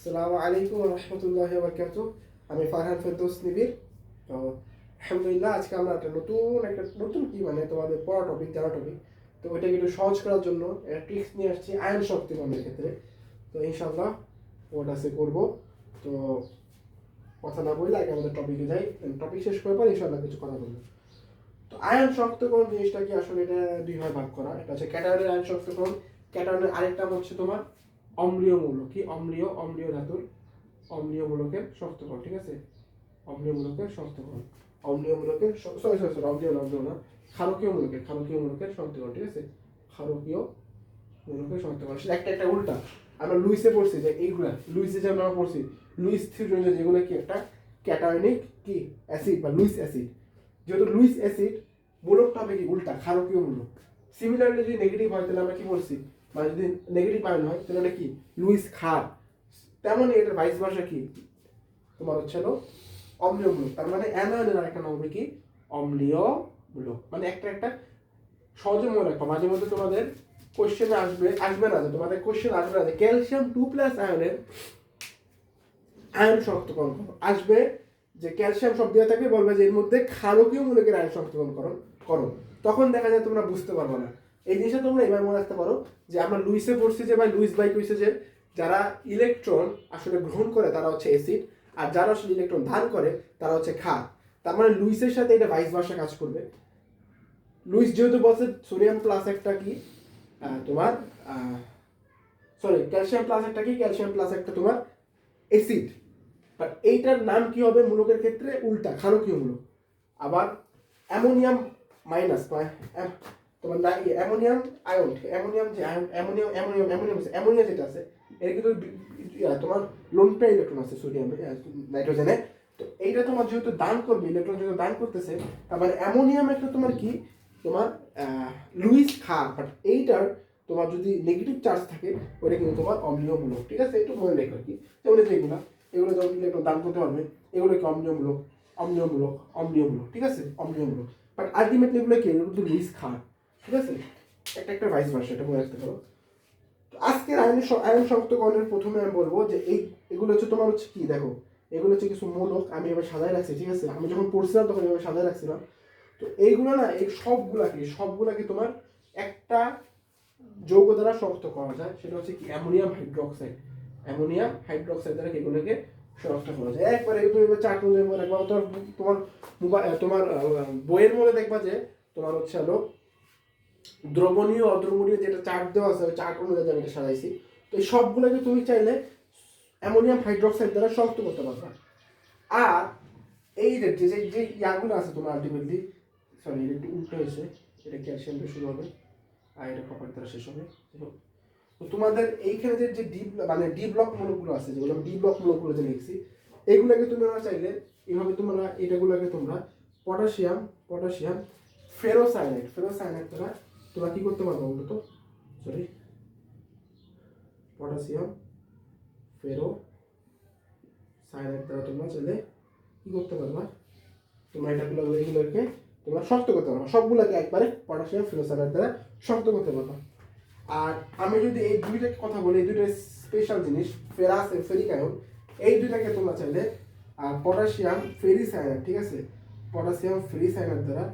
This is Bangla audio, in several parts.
আসসালামু আলাইকুম রহমতুল্লাহ বরকাত আমি ফারহান ফেরদৌস নিবির তো আলহামদুলিল্লাহ, আজকে আমরা একটা নতুন একটা, নতুন কি মানে তোমাদের পড়া টপিক জানা টপিক তো ওইটাকে একটু সহজ করার জন্য একটা ট্রিক্স নিয়ে আসছি আয়ন শক্তি গণের ক্ষেত্রে। তো ইনশাল্লাহ ওটা সে করব। তো কথা না বললে আগে আমাদের টপিকে যাই। টপিক শেষ করার পর ইনশাল্লাহ কিছু কথা বলব। তো আয়ন শক্তকরণ জিনিসটা কি? আসলে এটা দুই ভাগে করা। এটা হচ্ছে ক্যাটায়নের আয়ন শক্তকরণ ক্যাটায়নের আরেকটা হচ্ছে তোমার অম্লীয় মূলক কি অম্লীয় অম্লীয় ধাতুর অম্লীয় মূলকের শক্তকরণ ঠিক আছে? অম্লীয় মূলকের শক্তকরণ অম্লীয় মূলকের সরি সরি সরি অম্লীয় অম্লীয় না ক্ষারকীয় মূলকের ক্ষারকীয় মূলকের শক্তকরণ ঠিক আছে? ক্ষারকীয় মূলকের শক্তকরণ সেটা একটা একটা উল্টা। আমরা লুইসে পড়ছি যে এইগুলা, লুইসে যে আমরা পড়ছি, লুইস থিওরি যেগুলো কি একটা? ক্যাটায়নিক কি? অ্যাসিড বা লুইস অ্যাসিড। যেহেতু লুইস অ্যাসিড, মূলকটা হবে কি উল্টা ক্ষারকীয় মূলক সিমিলারলি যদি নেগেটিভ হয়, তাহলে আমরা কি বলছি? মানে যদি নেগেটিভ আয়ন হয়, তাহলে এটা কি? লুইস ক্ষার তেমনই এটার ভাইস ভাষা কি? তোমার হচ্ছে হলো অম্লীয় মূলক তার মানে অ্যানায়নের আরেকটা নাম হবে কি? অম্লীয় মূলক মানে একটা একটা সহজে মনে রাখবা মাঝে মধ্যে তোমাদের কোশ্চেনে আসবে আসবে না যে তোমাদের কোশ্চেন আসবে না যে ক্যালসিয়াম টু প্লাস আয়নের আয়ন শক্তকরণ করো। আসবে যে ক্যালসিয়াম সব দেওয়া থাকবে, বলবে যে এর মধ্যে ক্ষারকীয় মূলকের আয়ন শক্তকরণ করো করো। তখন দেখা যায় তোমরা বুঝতে পারবে না। এই জিনিসটা তোমরা এবার মনে রাখতে পারো যে আমরা লুইসে পড়ছি যে বা লুইস বাই কইছে যে যারা ইলেকট্রন আসলে গ্রহণ করে, তারা হচ্ছে অ্যাসিড আর যারা আসলে ইলেকট্রন দান করে, তারা হচ্ছে ক্ষার। তার মানে লুইসের সাথে এটা ভাইস ভাষা কাজ করবে। লুইস যেহেতু বলছে সোডিয়াম প্লাস একটা কি? তোমার সরি ক্যালসিয়াম প্লাস একটা কি? ক্যালসিয়াম প্লাস একটা তোমার অ্যাসিড বাট এইটার নাম কি হবে মূলকের ক্ষেত্রে? উল্টা, ক্ষারকীয় মূলক। আবার অ্যামোনিয়াম মাইনাস তোমার না অ্যামোনিয়াম আয়ন, অ্যামোনিয়াম যে অ্যামোনিয়াম অ্যামোনিয়াম অ্যামোনিয়াম অ্যামোনিয়া যেটা আছে, এর কিন্তু তোমার লোনটা ইলেকট্রন আছে, সোডিয়ামে নাইট্রোজেনে। তো এইটা তোমার যেহেতু দান করবে, ইলেকট্রন যেহেতু দান করতেছে, তার মানে অ্যামোনিয়াম একটা তোমার কি? তোমার লুইস খার বাট এইটার তোমার যদি নেগেটিভ চার্জ থাকে ওটা কিন্তু তোমার অম্লীয় মূলক ঠিক আছে? একটু মনে রেখো আর কি। যেমন এই এগুলো যখন ইলেকট্রন দান করতে পারবে, এগুলো কি অম্লীয়মূলক? অম্লীয়মূলক অম্লীয়মূলক, ঠিক আছে? অম্লীয়মূলক। বাট আলটিমেটলি এগুলো কি? এগুলো কিন্তু লুইস খার। ঠিক আছে? একটা একটা ভাইস ভার্সা এটা মনে রাখতে পারো। আজকের আয়ন স- আয়ন শক্তকরণের প্রথমে আমি বলব যে এই এগুলো হচ্ছে তোমার হচ্ছে কি? দেখো, এগুলো হচ্ছে কিছু মূলক আমি এবার সাজায় রাখছি, ঠিক আছে? আমি যখন পড়ছিলাম তখন এবার সাজায় রাখছিলাম। তো এইগুলো না, এই সবগুলাকে সবগুলাকে তোমার একটা যৌগ দ্বারা শক্ত করা যায়। সেটা হচ্ছে কি? Ammonium hydroxide. অ্যামোনিয়াম হাইড্রোক্সাইড দ্বারা এগুলোকে শক্ত করা যায়। একবারে তুমি এবার চার মনে রাখবা তোমার তোমার তোমার বইয়ের মধ্যে দেখবা যে তোমার হচ্ছে হলো দ্রবণীয়, অদ্রবণীয় যেটা চার্ট দেওয়া আছে, ওই চার্ট অনুযায়ী আমি এটা সাজাইছি। তো এই সবগুলোকে তুমি চাইলে অ্যামোনিয়াম হাইড্রোক্সাইড দ্বারা শক্ত করতে পারবে। আর এই যে যে ইয়াগুলো আছে তোমার আলটিমেটলি সরি এটা একটু উল্টো হয়েছে, এটা ক্যালসিয়াম দিয়ে শুরু হবে, আর এটা কপার দ্বারা শেষ হবে। তো তোমাদের এইখানে যে যে ডি মানে ডি ব্লক মূলকগুলো আছে, যেগুলো ডি ব্লক মূলকগুলো যে লিখছি এইগুলোকে তোমরা চাইলে এইভাবে তোমরা, এটাগুলোকে তোমরা পটাশিয়াম পটাশিয়াম ফেরোসাইনাইড ফেরোসাইনাইড দ্বারা তোমরা কি করতে পারবে বলতো? সরি পটাশিয়াম ফেরো সাইনাইড দ্বারা তোমরা চাইলে কি করতে পারবা তোমরা এটাগুলো এগুলোকে তোমরা শক্ত করতে পারবা সবগুলোকে একবারে পটাশিয়াম ফেরো ফেরোসাইনাইড দ্বারা শক্ত করতে পারবা আর আমি যদি এই দুইটাকে কথা বলি, এই দুইটা স্পেশাল জিনিস ফেরাস ফেরিক আয়ন এই দুইটাকে তোমরা চাইলে আর পটাশিয়াম ফেরিসাইনাইড ঠিক আছে? পটাশিয়াম ফেরিসাইনাইড দ্বারা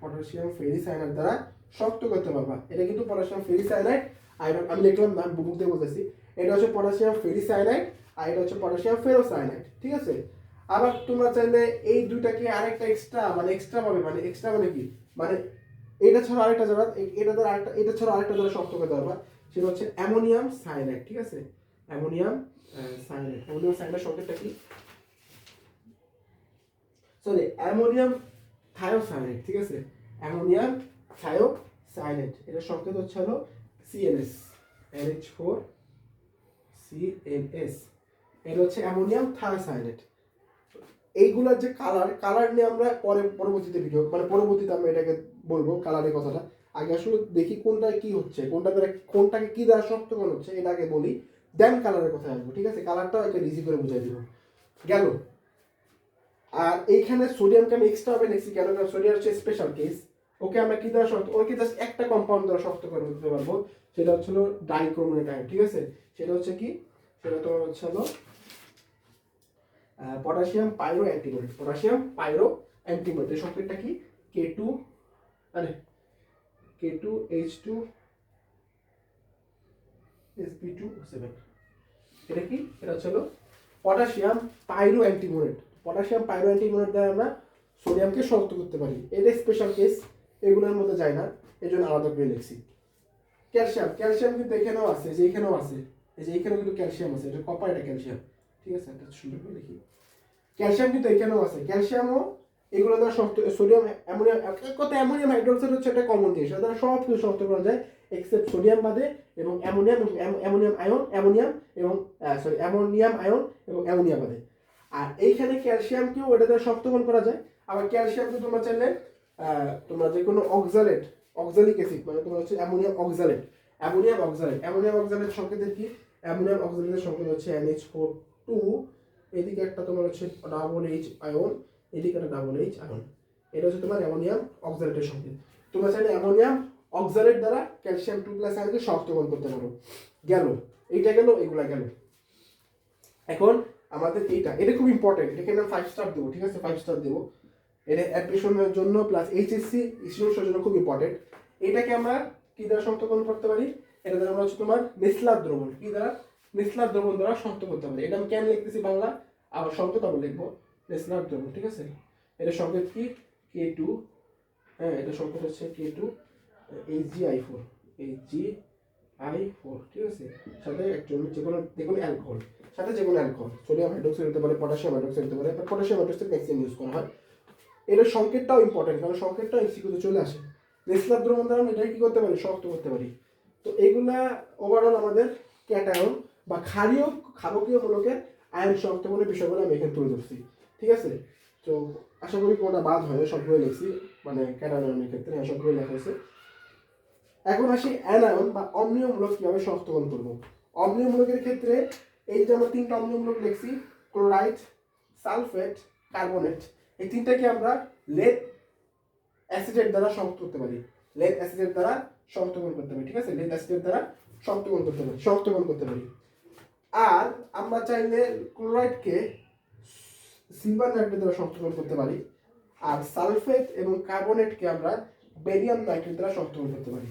পটাশিয়াম ফেরিসাইনাইড দ্বারা শক্ত করতে পারবা। এটা কিন্তু পটাশিয়াম ফেরিসাইনাইড আয়রন আমি লিখলাম না বুক দিয়ে বলতেছি এটা হচ্ছে পটাশিয়াম ফেরিসাইনাইড আর এটা হচ্ছে পটাশিয়াম ফেরোসাইনাইড ঠিক আছে? আবার তোমরা চাইলে এই দুইটাকে আরেকটা এক্সট্রা মানে এক্সট্রা ভাবে মানে এক্সট্রা মানে কি? মানে এটা ছাড়া আরেকটা যারা এটা দ্বারা আরেকটা এটা ছাড়া আরেকটা দ্বারা শক্ত করতে পারবা। সেটা হচ্ছে অ্যামোনিয়াম সাইনাইড, ঠিক আছে? Ammonium cyanide. অ্যামোনিয়াম সাইনাইড শব্দটা কি? সরি অ্যামোনিয়াম থায়োসাইনাইড, ঠিক আছে? অ্যামোনিয়াম থায়োসাইনাইড এটা সংকেত হচ্ছে হলো সিএনএস এনএইচ ফোর সিএনএস এটা হচ্ছে অ্যামোনিয়াম থায়োসাইনাইড এইগুলোর যে কালার কালার নিয়ে আমরা পরে, পরবর্তীতে ভিডিও মানে পরবর্তীতে আমরা এটাকে বলব কালারের কথাটা। আগে আসলে দেখি কোনটা কি হচ্ছে কোনটা দ্বারা কোনটাকে কি দ্বারা শক্তকরণ হচ্ছে, এটা আগে বলি দেন কালারের কথা আসব, ঠিক আছে? কালারটাও একটা ইজি করে বুঝাই দিব। গেল। আর এইখানে সোডিয়ামকে আমি এক্সট্রা ভাবে লিখছি কেন? সোডিয়াম হচ্ছে স্পেশাল কেস ওকে আমরা কি দ্বারা শক্ত ওকে জাস্ট একটা কম্পাউন্ড দ্বারা শক্ত করে দিতে পারব। সেটা হচ্ছে হলো ঠিক আছে? সেটা হচ্ছে কি? সেটা তোমার হচ্ছে হলো পটাশিয়াম পাইরো অ্যান্টিমোনেট পটাশিয়াম পাইরো অ্যান্টিমোনেট এই সংকেতটা কি? কে টু আরে K two H two SP two seven এটা কি? এটা হচ্ছে হলো পটাশিয়াম পাইরো অ্যান্টিমোনেট পটাশিয়াম পাইরো অ্যান্টিমোনেট দ্বারা আমরা সোডিয়ামকে শক্ত করতে পারি। এটা স্পেশাল কেস এগুলোর মধ্যে যায় না, এই জন্য আলাদা করে লিখছি। ক্যালসিয়াম ক্যালসিয়াম কিন্তু এখানেও আছে যে এখানেও আছে, এই যে এখানেও কিন্তু ক্যালসিয়াম আছে, এটা কপার এটা ক্যালসিয়াম। ঠিক আছে? এটা সুন্দর করে লিখি ক্যালসিয়াম কিন্তু এখানেও আছে, ক্যালসিয়ামও এগুলো দ্বারা শক্ত সোডিয়াম, অ্যামোনিয়াম কথা অ্যামোনিয়াম হাইড্রোক্সাইড হচ্ছে একটা কমন জিনিস দ্বারা সব কিছু শক্ত করা যায় এক্সেপ্ট সোডিয়াম বাদে এবং অ্যামোনিয়াম অ্যামোনিয়াম আয়ন, অ্যামোনিয়াম এবং সরি অ্যামোনিয়াম আয়ন এবং অ্যামোনিয়া বাদে। আর এইখানে ক্যালসিয়ামকেও এটা দ্বারা শক্তকরণ করা যায়, আবার ক্যালসিয়ামকে তোমরা চাইলে তোমরা যে কোনো অক্সালেট অক্সালিক অ্যাসিড মানে তোমার হচ্ছে ammonium oxalate ammonium oxalate ammonium oxalate সংকেতের কি? অ্যামোনিয়াম অক্সালেটের সংকেত হচ্ছে এনএইচ ফোর টু এদিকে একটা তোমার হচ্ছে ডাবল এইচ আয়ন এদিকে একটা ডাবল এইচ আয়ন এটা হচ্ছে তোমার অ্যামোনিয়াম অক্সালেটের সংকেত। তোমরা চাইলে অ্যামোনিয়াম অক্সালেট দ্বারা ক্যালসিয়াম টু প্লাস আয়নকে শক্তকরণ করতে পারো। গেল। এইটা গেল, এগুলা গেল। এখন আমাদের এইটা, এটা খুব ইম্পর্টেন্ট এটাকে আমরা ফাইভ স্টার দেবো, ঠিক আছে? ফাইভ স্টার দেবো। এটা অ্যাডমিশনের জন্য প্লাস এইচএসসি স্টুডেন্টসের জন্য খুব ইম্পর্টেন্ট এটাকে আমরা কি দ্বারা শক্তকরণ করতে পারি? এটা দ্বারা আমরা হচ্ছে তোমার নেসলার দ্রবণ। কি দ্বারা? নেসলার দ্রবণ দ্বারা শক্ত করতে পারি। এটা আমি কেন লিখতেছি বাংলা? আবার সংকেত আবার লিখব। নেসলার দ্রবণ, ঠিক আছে? এটা সংকেত কি? কে টু হ্যাঁ এটা সংকেত হচ্ছে K two H G I four H G I four ঠিক আছে? সাথে একজন যে কোনো যে কোনো অ্যালকোহল সাথে যে কোনো অ্যালকোহল সোডিয়াম হাইড্রোক্সাইড হতে পারে পটাশিয়াম হাইড্রোক্সাইড হতে পারে পটাশিয়াম হাইড্রোক্সাইড ম্যাক্সিমাম ইউজ করা হয়। এটার সংকেতটাও ইম্পর্টেন্ট কারণ সংকেতটাও এমসিকিউতে চলে আসে। নেসলার দ্রবণ দ্বারা আমরা এটাকে কি করতে পারি? শক্ত করতে পারি। তো এগুলা ওভারঅল আমাদের ক্যাটায়ন বা ক্ষারীয়, ক্ষারকীয় মূলকের আয়ন শক্তকরণের বিষয়গুলো আমি এখানে তুলে ধরছি। ঠিক আছে? তো আশা করি কোনটা বাদ হয় সবগুলো লিখছি মানে ক্যাটায়নের ক্ষেত্রে হ্যাঁ সবগুলো লেখা হয়েছে। এখন আসি অ্যানায়ন বা অম্লীয়মূলক কীভাবে শক্তকরণ করব? অম্লীয়মূলকের ক্ষেত্রে এই যে আমরা তিনটা অম্লীয়মূলক লিখছি ক্লোরাইড সালফেট কার্বনেট এই তিনটাকে আমরা লেড অ্যাসিডের দ্বারা শক্ত করতে পারি। লেড অ্যাসিডের দ্বারা শক্তকরণ করতে পারি, ঠিক আছে? লেড অ্যাসিডের দ্বারা শক্তকরণ করতে পারি শক্তকরণ করতে পারি। আর আমরা চাইলে ক্লোরাইডকে সিলভার নাইট্রেট দ্বারা শক্তকরণ করতে পারি আর সালফেট এবং কার্বনেটকে আমরা বেরিয়াম নাইট্রেট দ্বারা শক্তকরণ করতে পারি।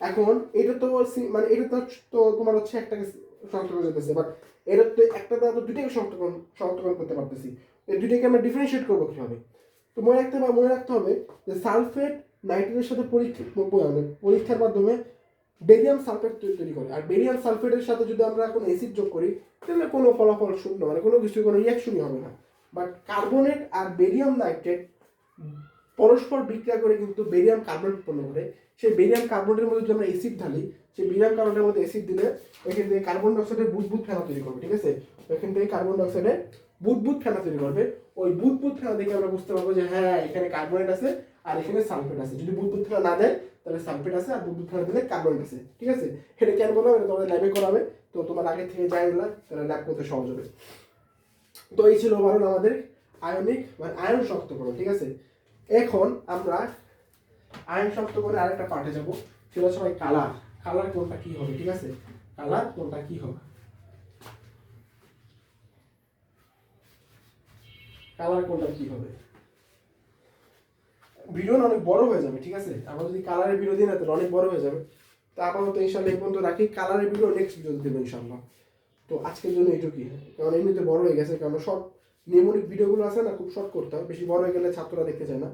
এখন এটা তো মানে এটা তো তোমার হচ্ছে একটাকে শক্ত করে যেতেছে বাট এটা তো একটা দ্বারা তো দুটাকে শক্তকরণ শক্তকরণ করতে পারতেছি। এই দুটাকে আমরা ডিফারেন্সিয়েট করব কীভাবে? তো মনে রাখতে হবে, মনে রাখতে হবে যে সালফেট নাইট্রেটের সাথে পরীক্ষা মানে পরীক্ষার মাধ্যমে বেরিয়াম সালফেট তৈরি করে। আর বেরিয়াম সালফেটের সাথে যদি আমরা কোনো অ্যাসিড যোগ করি, তাহলে কোনো ফলাফল শূন্য মানে কোনো কিছু কোনো রিয়াকশনই হবে না। বাট কার্বনেট আর বেরিয়াম নাইট্রেট পরস্পর বিক্রিয়া করে কিন্তু বেরিয়াম কার্বনেট উৎপন্ন করে। সেই বেরিয়াম কার্বনেটের মধ্যে যদি আমরা অ্যাসিড ঢালি, সেই বেরিয়াম কার্বনেটের মধ্যে অ্যাসিড দিলে ওইখান থেকে কার্বন ডাইঅক্সাইডের বুদবুদ ফেনা তৈরি করবে, ঠিক আছে? এখান থেকে কার্বন ডাইঅক্সাইডের বুদবুদ ফেনা তৈরি করবে। ওই বুদবুদ ফেনা দেখে আমরা বুঝতে পারব যে হ্যাঁ এখানে কার্বনেট আছে আর এখানে সালফেট আছে। যদি বুদবুদ ফেনা না দেয়, তাহলে সালফেট আছে আর বুদবুদ ফেনা দিলে কার্বনেট আছে। ঠিক আছে? সেটা কেন বললাম? এটা তোমাদের ল্যাবে করাবে। তো তোমার আগে থেকে যাই না তাহলে ল্যাব করতে সহজ হবে। তো এই ছিল ওভারঅল আমাদের আয়নিক মানে আয়ন শক্তকরণ ঠিক আছে? এখন আমরা আয়ন শক্তকরণের আরেকটা পার্টে যাব। সেটা ভাই কালার কালার কোনটা কি হবে, ঠিক আছে? কালার কোনটা কি হবে? কালার কোনটা কি হবে? ভিডিও অনেক বড় হয়ে যাবে, ঠিক আছে? আমরা যদি কালারের ভিডিও দিই না, তাহলে অনেক বড় হয়ে যাবে। তো আপাতত ইনশাল্লাহ এই পর্যন্ত রাখি। কালারের ভিডিও নেক্সট ভিডিও দেবো ইনশাল্লাহ তো আজকের জন্য এইটুকুই। কারণ এমনিতে বড় হয়ে গেছে, কারণ শর্ট নিয়মনিক ভিডিওগুলো আছে না, খুব শর্ট করতে হয়। বেশি বড় হয়ে গেলে ছাত্ররা দেখতে চায় না।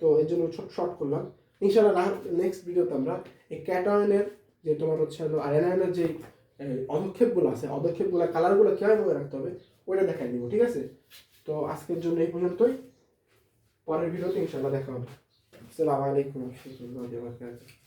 তো এর জন্য শর্ট করলাম। ইনশাল্লাহ নেক্সট ভিডিওতে আমরা এই ক্যাটায়নের যে তোমার হচ্ছে হলো আয়নায়নের যে অদক্ষেপগুলো আছে অদক্ষেপগুলো কালারগুলো কীভাবে মনে রাখতে হবে, ওইটা দেখাই দিব, ঠিক আছে? তো আজকের জন্য এই পর্যন্তই। পরের ভিডিওতে ইনশাল্লাহ দেখা হবে। আসসালামু আলাইকুম রহমতুল্লাহি